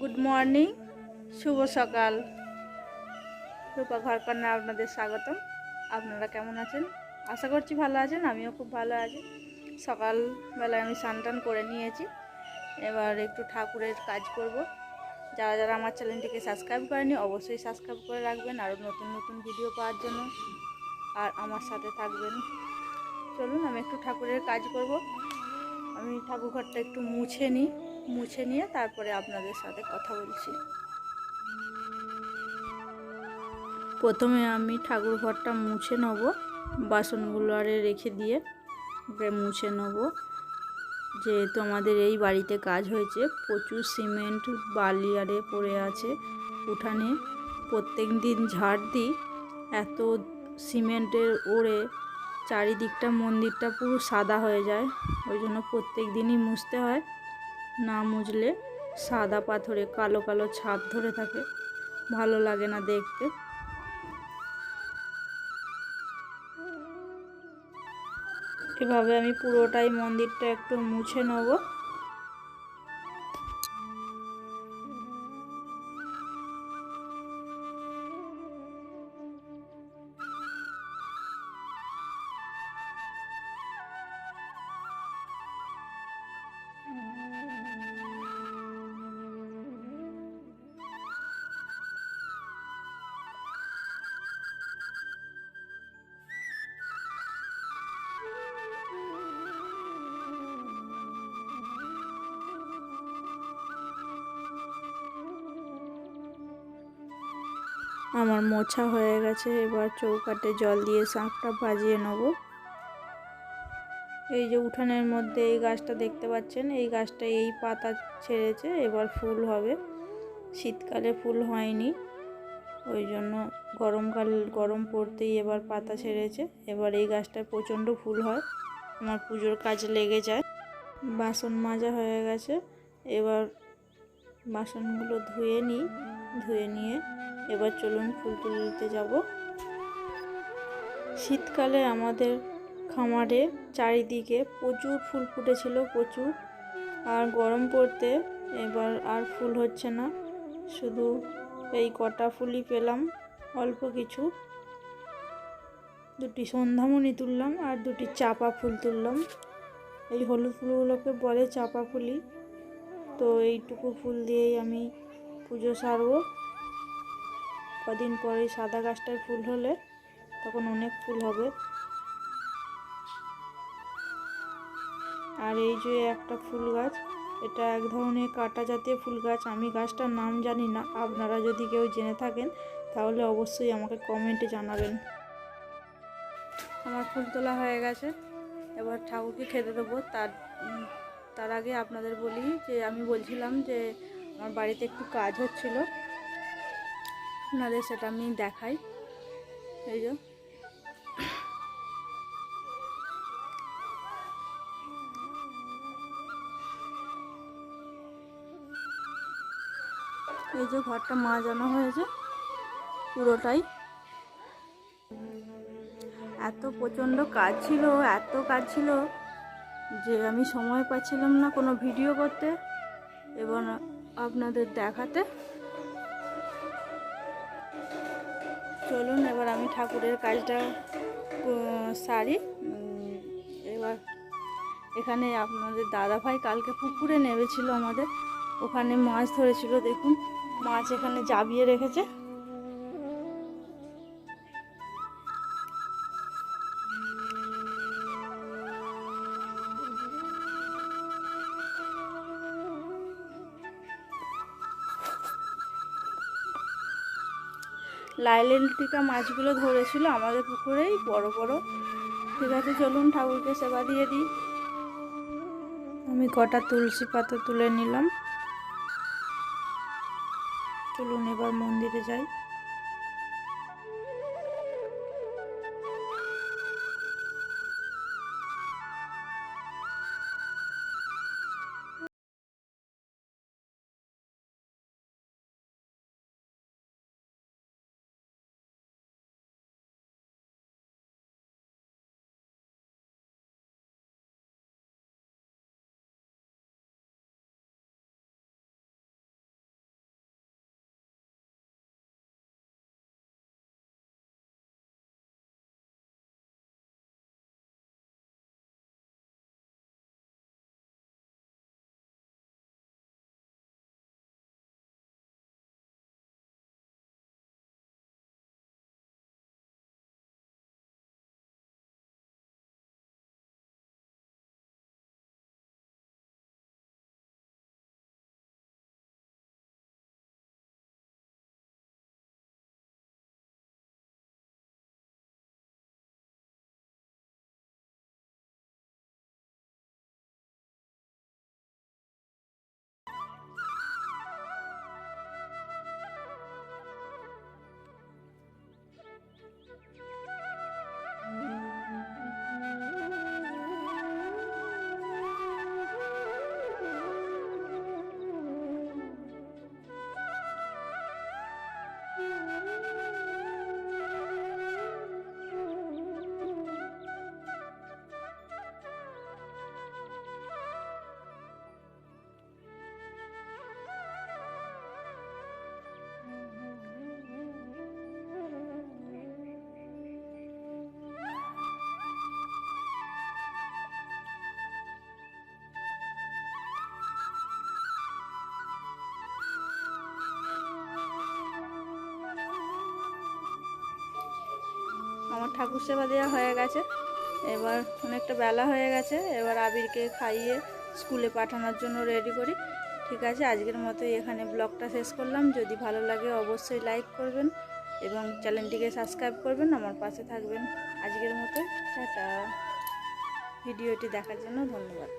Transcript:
Good morning শুভ সকাল। রূপা ঘর ঘরকন্যা আপনাদের স্বাগতম। আপনারা কেমন আছেন? আশা করছি ভালো আছেন, আমিও খুব ভালো আছি। সকালবেলায় আমি স্নান করে নিয়েছি। এবার একটু ঠাকুরের কাজ করব। যারা যারা আমার চ্যানেলটিকে সাবস্ক্রাইব করেনি, অবশ্যই সাবস্ক্রাইব করে রাখবেন। আরও নতুন নতুন ভিডিও পাওয়ার জন্য। আর আমার সাথে থাকবেন। চলুন, আমি একটু ঠাকুরের কাজ করব। আমি ঠাকুর ঘরটা একটু মুছে নিই, মুছে নিয়ে তারপরে আপনাদের সাথে কথা বলছি। প্রথমে আমি ঠাকুর ঘরটা মুছে নেব, বাসনগুলো আরে রেখে দিয়ে এবারে মুছে নেব। যেহেতু আমাদের এই বাড়িতে কাজ হয়েছে, প্রচুর সিমেন্ট, বালি আরে পড়ে আছে উঠানে। প্রত্যেক দিন ঝাড় দিই, এত সিমেন্টের ওড়ে চারিদিকটা মন্দিরটা পুরো সাদা হয়ে যায়। ওই জন্য প্রত্যেক দিনই মুছতে হয়। না মুছলে সাদা পাথরে, কালো কালো ছাপ ধরে থাকে। ভালো লাগে না দেখতে। এভাবে আমি পুরোটাই মন্দিরটা একটু মুছে নেব। আমার মোছা হয়ে গেছে, এবার চৌকাটে জল দিয়ে শাঁখটা ভাজিয়ে নেব। এই যে উঠানের মধ্যে এই গাছটা দেখতে পাচ্ছেন, এই গাছটা এই পাতা ছেড়েছে, এবার ফুল হবে। শীতকালে ফুল হয়নি, ওই জন্য গরমকাল, গরম পড়তেই এবার পাতা ছেড়েছে। এবার এই গাছটায় প্রচণ্ড ফুল হয়, আমার পুজোর কাজ লেগে যায়। বাসন মাজা হয়ে গেছে, এবার বাসনগুলো ধুয়ে নিই, ধুয়ে নিয়ে এবার চলুন ফুল তুলতে যাব। শীতকালে আমাদের খামারে চারিদিকে প্রচুর ফুল ফুটেছিল, প্রচুর। আর গরম পড়তে এবার আর ফুল হচ্ছে না। শুধু এই কটা ফুলই পেলাম, অল্প কিছু। দুটি সন্ধ্যামণি তুললাম আর দুটি চাপা ফুল তুললাম। এই হলুদ ফুলগুলোকে বলে চাপা ফুলি তো এইটুকু ফুল দিয়েই আমি পুজো সারবো। কদিন পরে সাদা গাছটায় ফুল হলে তখন অনেক ফুল হবে। আর এই যে একটা ফুল গাছ, এটা এক ধরনের কাটা জাতীয় ফুল গাছ। আমি গাছটার নাম জানি না, আপনারা যদি কেউ জেনে থাকেন তাহলে অবশ্যই আমাকে কমেন্টে জানাবেন। আমার ফুল তোলা হয়ে গেছে, এবার ঠাকুরকে খেতে দেবো। তার তার আগে আপনাদের বলি যে, আমি বলছিলাম যে, আমার বাড়িতে একটু কাজ হচ্ছিল। আপনাদের সেটা আমি দেখাই। এই যে। এই যে ঘরটা মাজানো হয়েছে পুরোটাই। এত প্রচণ্ড কাজ ছিল, এত কাজ ছিল যে আমি সময় পাচ্ছিলাম না কোনো ভিডিও করতে এবং আপনাদের দেখাতে। চলুন, এবার আমি ঠাকুরের কাজটা সারি। এবার এখানে আপনাদের দাদা ভাই কালকে পুকুরে নেমেছিল আমাদের। ওখানে মাছ ধরেছিল, দেখুন। মাছ এখানে জাবিয়ে রেখেছে। লাইলেন টিকা মাছগুলো ধরেছিল আমাদের পুকুরেই, বড় বড়। ঠিক আছে, চলুন ঠাকুরকে সেবা দিয়ে দিই। আমি কটা তুলসী পাতা তুলে নিলাম। চলুন এবার মন্দিরে যাই। ঠাকুর সেবা দেওয়া হয়ে গেছে, এবার অনেকটা বেলা হয়ে গেছে, এবার আবিরকে খাইয়ে স্কুলে পাঠানোর জন্য রেডি করি। ঠিক আছে, আজকের মতো এখানে ব্লগটা শেষ করলাম। যদি ভালো লাগে অবশ্যই লাইক করবেন এবং চ্যানেলটিকে সাবস্ক্রাইব করবেন। আমার পাশে থাকবেন। আজকের মতো টাটা। ভিডিওটি দেখার জন্য ধন্যবাদ।